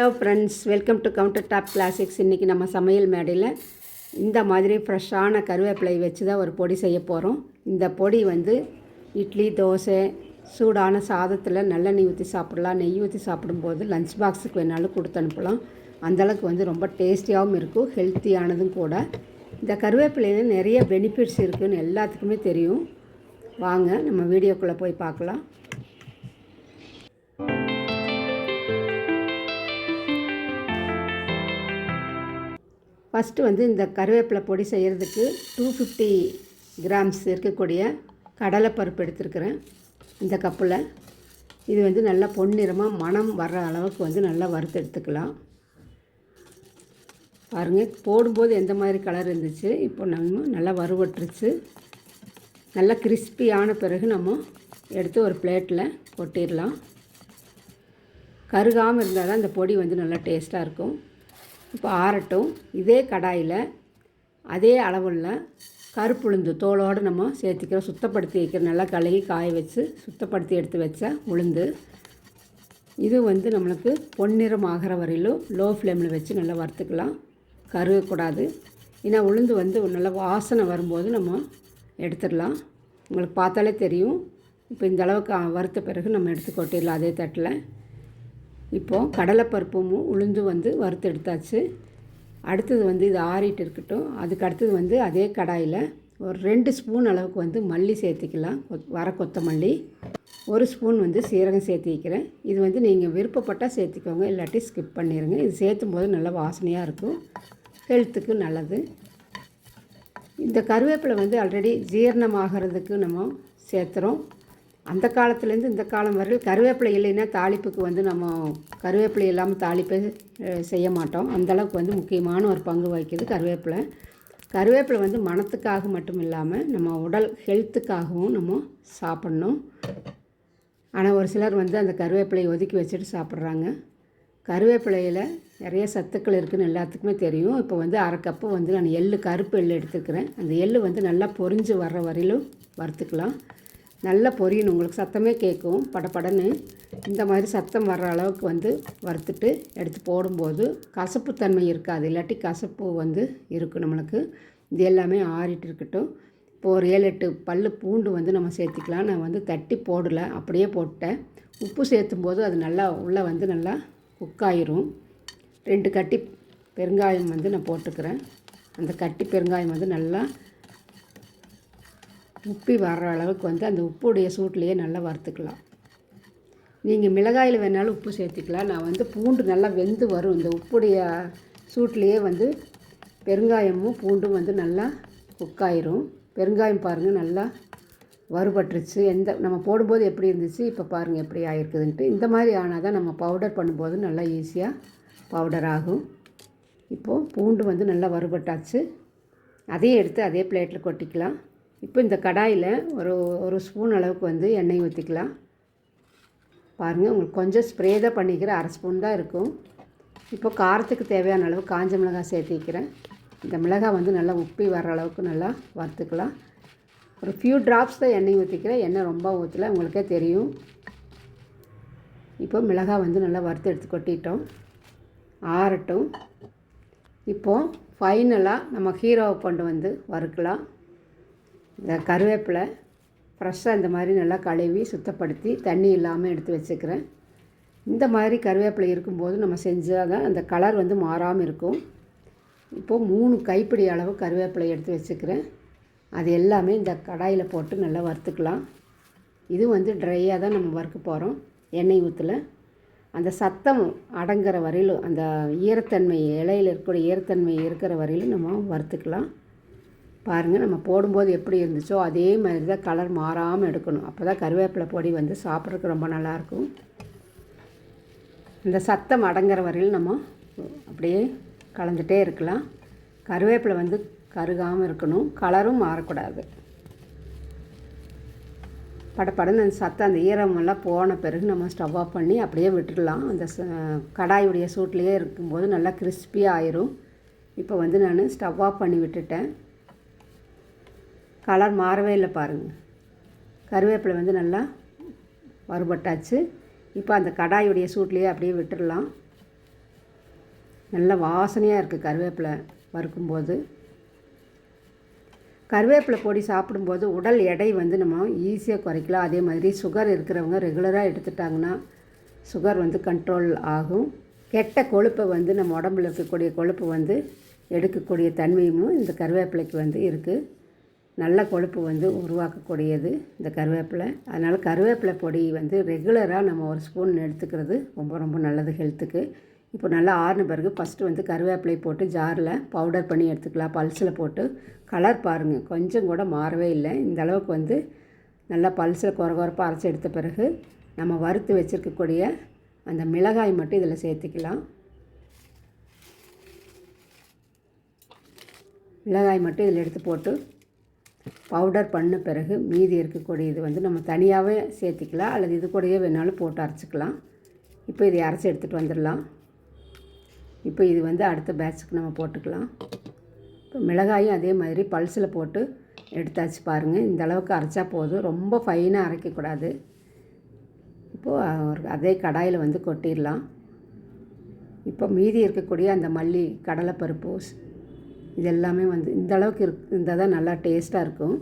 Hello friends welcome to counter top classics இன்றைக்கி நம்ம சமையல் மேடையில் இந்த மாதிரி ஃப்ரெஷ்ஷான கருவேப்பிலை வச்சு தான் ஒரு பொடி செய்ய போகிறோம் இந்த பொடி வந்து இட்லி தோசை சூடான சாதத்தில் நல்லெண்ணெய் ஊற்றி சாப்பிடலாம். நெய் ஊற்றி சாப்பிடும்போது லஞ்ச் பாக்ஸுக்கு வேணாலும் கொடுத்து அனுப்பலாம். அந்தளவுக்கு வந்து ரொம்ப டேஸ்டியாகவும் இருக்கும் ஹெல்த்தியானதும் கூட. இந்த கருவேப்பிலையில் நிறைய பெனிஃபிட்ஸ் இருக்குதுன்னு எல்லாத்துக்குமே தெரியும். வாங்க நம்ம வீடியோக்குள்ளே போய் பார்க்கலாம். ஃபஸ்ட்டு வந்து இந்த கருவேப்பிலை பொடி செய்கிறதுக்கு டூ ஃபிஃப்டி கிராம்ஸ் இருக்கக்கூடிய கடலைப்பருப்பு எடுத்துருக்கிறேன். இந்த கப்பில். இது வந்து நல்லா பொன்னிறமாக மணம் வர்ற அளவுக்கு வந்து நல்லா வறுத்து எடுத்துக்கலாம். பாருங்கள் போடும்போது எந்த மாதிரி கலர் இருந்துச்சு? இப்போ நம்ம நல்லா வறுவட்டுருச்சு நல்லா கிறிஸ்பியான பிறகு நம்ம எடுத்து ஒரு பிளேட்டில் கொட்டிடலாம். கருகாமல் இருந்தால் தான் இந்த பொடி வந்து நல்லா டேஸ்ட்டாக இருக்கும். இப்போ ஆறட்டும். இதே கடாயில் அதே அளவுள்ள கருப்புளுந்து தோலோடு நம்ம சேர்த்திக்கிறோம். சுத்தப்படுத்தி வைக்கிற நல்லா கழுகி காய வச்சு சுத்தப்படுத்தி எடுத்து வச்ச உளுந்து. இது வந்து நம்மளுக்கு பொன்னிறம் ஆகிற வரையிலும் லோ ஃப்ளேமில் வச்சு நல்லா வறுத்துக்கலாம். கருகக்கூடாது. ஏன்னா உளுந்து வந்து நல்லா வாசனை வரும்போது நம்ம எடுத்துடலாம். உங்களுக்கு பார்த்தாலே தெரியும். இப்போ இந்த அளவுக்கு வறுத்த பிறகு நம்ம எடுத்து கொட்டிடலாம் அதே தட்டில். இப்போது கடலைப்பருப்பும் உளுந்து வந்து வறுத்து எடுத்தாச்சு. அடுத்தது வந்து இது ஆறிட்டு இருக்கட்டும். அதுக்கு அடுத்தது வந்து அதே கடாயில் ஒரு ரெண்டு ஸ்பூன் அளவுக்கு வந்து மல்லி சேர்த்துக்கலாம். வர கொத்தமல்லி. ஒரு ஸ்பூன் வந்து சீரகம் சேர்த்து வைக்கிறேன். இது வந்து நீங்கள் விருப்பப்பட்டால் சேர்த்துக்கோங்க. இல்லாட்டி ஸ்கிப் பண்ணிடுங்க இது சேர்த்தும் போது நல்லா வாசனையாக இருக்கும். ஹெல்த்துக்கு நல்லது. இந்த கருவேப்பிலை வந்து ஆல்ரெடி ஜீரணமாகிறதுக்கு நம்ம சேர்த்துறோம். அந்த காலத்துலேருந்து இந்த காலம் வரையில் கருவேப்பிலை இல்லைன்னா தாளிப்புக்கு வந்து நம்ம கருவேப்பிலை இல்லாமல் தாளிப்பே செய்ய மாட்டோம். அந்தளவுக்கு வந்து முக்கியமான ஒரு பங்கு வகிக்குது கருவேப்பிலை. கருவேப்பிலை வந்து மனத்துக்காக மட்டும் இல்லாமல் நம்ம உடல் ஹெல்த்துக்காகவும் நம்ம சாப்பிட்ணும். ஆனால் ஒரு சிலர் வந்து அந்த கருவேப்பிலையை ஒதுக்கி வச்சுட்டு சாப்பிட்றாங்க. கருவேப்பிலையில் நிறைய சத்துக்கள் இருக்குதுன்னு எல்லாத்துக்குமே தெரியும். இப்போ வந்து அரை கப்பு வந்து நான் எள்ளு கருப்பு எள்ளு எடுத்துக்கிறேன். அந்த எள்ளு வந்து நல்லா பொறிஞ்சு வர்ற வரையிலும் வறுத்துக்கலாம். நல்லா பொரியணும். உங்களுக்கு சத்தமே கேட்கும். படப்படன்னு இந்த மாதிரி சத்தம் வர்ற அளவுக்கு வந்து வறுத்துட்டு எடுத்து போடும்போது கசப்புத்தன்மை இருக்காது. இல்லாட்டி கசப்பு வந்து இருக்கும் நம்மளுக்கு. இது எல்லாமே ஆறிட்டு இருக்கட்டும். இப்போ ஒரு ஏழு எட்டு பல் பூண்டு வந்து நம்ம சேர்த்திக்கலாம். நான் வந்து தட்டி போடலை. அப்படியே போட்டேன். உப்பு சேர்த்தும் போது அது நல்லா உள்ளே வந்து நல்லா குக்காயிரும் ரெண்டு கட்டி பெருங்காயம் வந்து நான் போட்டுக்கிறேன். அந்த கட்டி பெருங்காயம் வந்து நல்லா உப்பி வர்ற அளவுக்கு வந்து அந்த உப்புடைய சூட்லேயே நல்லா வறுத்துக்கலாம். நீங்கள் மிளகாயில் வேணாலும் உப்பு சேர்த்துக்கலாம். நான் வந்து பூண்டு நல்லா வெந்து வரும். இந்த உப்புடைய சூட்லேயே வந்து பெருங்காயமும் பூண்டும் வந்து நல்லா குக்காயிரும். பெருங்காயம் பாருங்கள் நல்லா வறுபட்டுருச்சு. எந்த நம்ம போடும்போது எப்படி இருந்துச்சு இப்போ பாருங்கள் எப்படி ஆகிருக்குதுன்ட்டு இந்த மாதிரி ஆனால் தான் நம்ம பவுடர் பண்ணும்போது நல்லா ஈஸியாக பவுடர் ஆகும். இப்போது பூண்டு வந்து நல்லா வறுபட்டாச்சு. அதையும் எடுத்து அதே பிளேட்டில் கொட்டிக்கலாம். இப்போ இந்த கடாயில் ஒரு ஒரு ஸ்பூன் அளவுக்கு வந்து எண்ணெய் ஊற்றிக்கலாம். பாருங்கள் உங்களுக்கு கொஞ்சம் ஸ்ப்ரே தான் பண்ணிக்கிற அரை ஸ்பூன் தான் இருக்கும். இப்போ காரத்துக்கு தேவையான அளவு காஞ்ச மிளகாய் சேர்த்திக்கிறேன் இந்த மிளகாய் வந்து நல்லா உப்பி வர அளவுக்கு நல்லா வறுத்துக்கலாம். ஒரு ஃபியூ ட்ராப்ஸ் தான் எண்ணெய் ஊற்றிக்கிறேன். எண்ணெய் ரொம்ப ஊற்றலை உங்களுக்கே தெரியும். இப்போ மிளகாய் வந்து நல்லா வறுத்து எடுத்து கொட்டிட்டோம். ஆறட்டும். இப்போது ஃபைனலாக நம்ம ஹீரோவை கொண்டு வந்து வறுக்கலாம். இந்த கருவேப்பிலை ஃப்ரெஷ்ஷாக இந்த மாதிரி நல்லா கழுவி சுத்தப்படுத்தி தண்ணி இல்லாமல் எடுத்து வச்சுக்கிறேன். இந்த மாதிரி கருவேப்பிலை இருக்கும்போது நம்ம செஞ்சால் தான் அந்த கலர் வந்து மாறாமல் இருக்கும். இப்போது மூணு கைப்பிடி அளவு கருவேப்பிலை எடுத்து வச்சுக்கிறேன். அது எல்லாமே இந்த கடாயில் போட்டு நல்லா வறுத்துக்கலாம். இது வந்து ட்ரையாக தான் நம்ம வறுக்க போகிறோம் எண்ணெய் ஊற்றல. அந்த சத்தம் அடங்குற வரையிலும் அந்த ஈரத்தன்மை இலையில் இருக்கக்கூடிய ஈரத்தன்மை இருக்கிற வரையிலும் நம்ம வறுத்துக்கலாம். பாருங்கள் நம்ம போடும்போது எப்படி இருந்துச்சோ அதே மாதிரி தான் கலர் மாறாமல் எடுக்கணும். அப்போ தான் கருவேப்பிலை பொடி வந்து சாப்பிட்றதுக்கு ரொம்ப நல்லாயிருக்கும். இந்த சத்தம் அடங்குற வரையிலும் நம்ம அப்படியே கலந்துகிட்டே இருக்கலாம். கருவேப்பிலை வந்து கருகாமல் இருக்கணும். கலரும் மாறக்கூடாது. படப்படன்னு அந்த சத்தம் அந்த ஈரமெல்லாம் போன பிறகு நம்ம ஸ்டவ் ஆஃப் பண்ணி அப்படியே விட்டுடலாம். அந்த கடாயுடைய சூட்லேயே இருக்கும்போது நல்லா கிறிஸ்பியாக ஆயிரும். இப்போ வந்து நான் ஸ்டவ் ஆஃப் பண்ணி விட்டுட்டேன். கலர் மாறவே இல்லை பாருங்கள் கருவேப்பிலை வந்து நல்லா வறுபட்டாச்சு. இப்போ அந்த கடாயுடைய சூட்லேயே அப்படியே விட்டுடலாம். நல்ல வாசனையாக இருக்குது கருவேப்பிலை வறுக்கும்போது. கருவேப்பிலை பொடி சாப்பிடும்போது உடல் எடை வந்து நம்ம ஈஸியாக குறைக்கலாம். அதே மாதிரி சுகர் இருக்கிறவங்க ரெகுலராக எடுத்துட்டாங்கன்னா சுகர் வந்து கண்ட்ரோல் ஆகும். கெட்ட கொழுப்பை வந்து நம்ம உடம்புல இருக்கக்கூடிய கொழுப்பு வந்து எடுக்கக்கூடிய தன்மையும் இந்த கருவேப்பிலைக்கு வந்து இருக்குது நல்ல கொழுப்பு வந்து உருவாக்கக்கூடியது இந்த கருவேப்பிலை. அதனால் கருவேப்பிலை பொடி வந்து ரெகுலராக நம்ம ஒரு ஸ்பூன் எடுத்துக்கிறது ரொம்ப ரொம்ப நல்லது ஹெல்த்துக்கு இப்போ நல்லா ஆறுன பிறகு ஃபஸ்ட்டு வந்து கருவேப்பிலை போட்டு ஜாரில் பவுடர் பண்ணி எடுத்துக்கலாம். பல்ஸில் போட்டு. கலர் பாருங்கள் கொஞ்சம் கூட மாறவே இல்லை. இந்த அளவுக்கு வந்து நல்லா பல்ஸில் குறை குறைப்பாக அரைச்சி எடுத்த பிறகு நம்ம வறுத்து வச்சுருக்கக்கூடிய அந்த மிளகாய் மட்டும் இதில் சேர்த்துக்கலாம். மிளகாய் மட்டும் இதில் எடுத்து போட்டு பவுடர் பண்ண பிறகு மீதி இருக்கக்கூடிய இது வந்து நம்ம தனியாகவே சேர்த்திக்கலாம் அல்லது இது கூடயே வேணாலும் போட்டு அரைச்சிக்கலாம். இப்போ இதை அரைச்சி எடுத்துகிட்டு வந்துடலாம். இப்போ இது வந்து அடுத்த பேட்சுக்கு நம்ம போட்டுக்கலாம். இப்போ மிளகாயும் அதே மாதிரி பல்ஸில் போட்டு எடுத்தாச்சு பாருங்கள் இந்த அளவுக்கு அரைச்சா போதும். ரொம்ப ஃபைனாக அரைக்கக்கூடாது. இப்போது ஒரு அதே கடாயில் வந்து கொட்டிடலாம். இப்போ மீதி இருக்கக்கூடிய அந்த மல்லி கடலைப்பருப்பு இது எல்லாமே வந்து இந்த அளவுக்கு இருக் இருந்தால் தான் நல்லா டேஸ்ட்டாக இருக்கும்.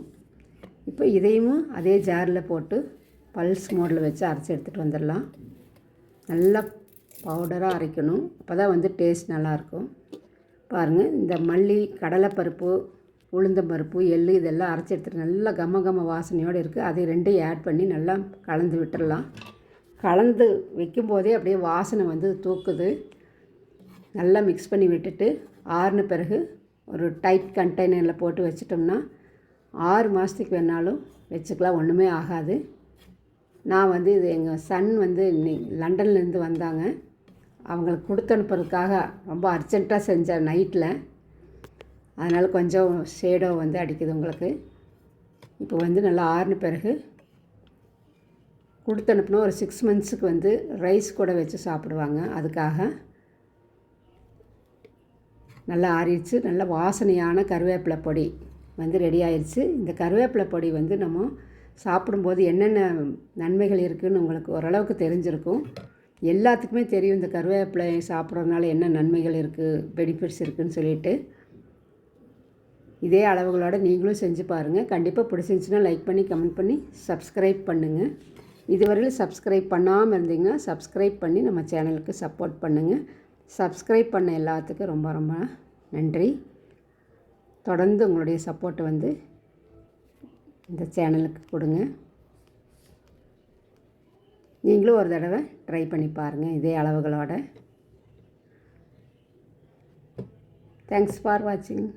இப்போ இதையும் அதே ஜாரில் போட்டு பல்ஸ் மோடில் வச்சு அரைச்சி எடுத்துகிட்டு வந்துடலாம். நல்லா பவுடராக அரைக்கணும். அப்போ தான் வந்து டேஸ்ட் நல்லாயிருக்கும் பாருங்கள் இந்த மல்லி கடலைப்பருப்பு உளுந்தம்பருப்பு எள்ளு இதெல்லாம் அரைச்சி எடுத்துகிட்டு நல்லா கம கம வாசனையோடு இருக்குது அதை ரெண்டையும் ஆட் பண்ணி நல்லா கலந்து விட்டுடலாம். கலந்து வைக்கும்போதே அப்படியே வாசனை வந்து தூக்குது. நல்லா மிக்ஸ் பண்ணி விட்டுட்டு ஆறுன பிறகு ஒரு டைட் கண்டெய்னரில் போட்டு வச்சிட்டோம்னா ஆறு மாதத்துக்கு வேணாலும் வச்சுக்கலாம். ஒன்றுமே ஆகாது. நான் வந்து இது எங்கள் சன் வந்து இன்னைக்கு லண்டன்லேருந்து வந்தாங்க. அவங்களுக்கு கொடுத்து அனுப்புறதுக்காக ரொம்ப அர்ஜெண்ட்டாக செஞ்சேன் நைட்டில் அதனால் கொஞ்சம் ஷேடோ வந்து அடிக்குது உங்களுக்கு. இப்போ வந்து நல்லா ஆறுன பிறகு கொடுத்து அனுப்புனா ஒரு சிக்ஸ் மந்த்ஸுக்கு வந்து ரைஸ் கூட வச்சு சாப்பிடுவாங்க. அதுக்காக நல்லா ஆறிடுச்சு. நல்ல வாசனையான கருவேப்பிலை பொடி வந்து ரெடி ஆயிடுச்சு இந்த கருவேப்பிலை பொடி வந்து நம்ம சாப்பிடும்போது என்னென்ன நன்மைகள் இருக்குதுன்னு உங்களுக்கு ஓரளவுக்கு தெரிஞ்சிருக்கும். எல்லாத்துக்குமே தெரியும் இந்த கருவேப்பிலை சாப்பிட்றதுனால என்ன நன்மைகள் இருக்குது பெனிஃபிட்ஸ் இருக்குதுன்னு சொல்லிட்டு. இதே அளவுகளோடு நீங்களும் செஞ்சு பாருங்கள் கண்டிப்பாக பிடிச்சிருந்துச்சுன்னா லைக் பண்ணி கமெண்ட் பண்ணி சப்ஸ்கிரைப் பண்ணுங்கள் இதுவரையில் சப்ஸ்கிரைப் பண்ணாமல் இருந்தீங்கன்னா சப்ஸ்கிரைப் பண்ணி நம்ம சேனலுக்கு சப்போர்ட் பண்ணுங்கள் சப்ஸ்கிரைப் பண்ண எல்லாத்துக்கும் ரொம்ப ரொம்ப நன்றி. தொடர்ந்து உங்களுடைய சப்போர்ட் வந்து இந்த சேனலுக்கு கொடுங்க. நீங்களும் ஒரு தடவை ட்ரை பண்ணி பாருங்கள் இதே அளவுகளோட. தேங்க்ஸ் ஃபார் வாட்சிங்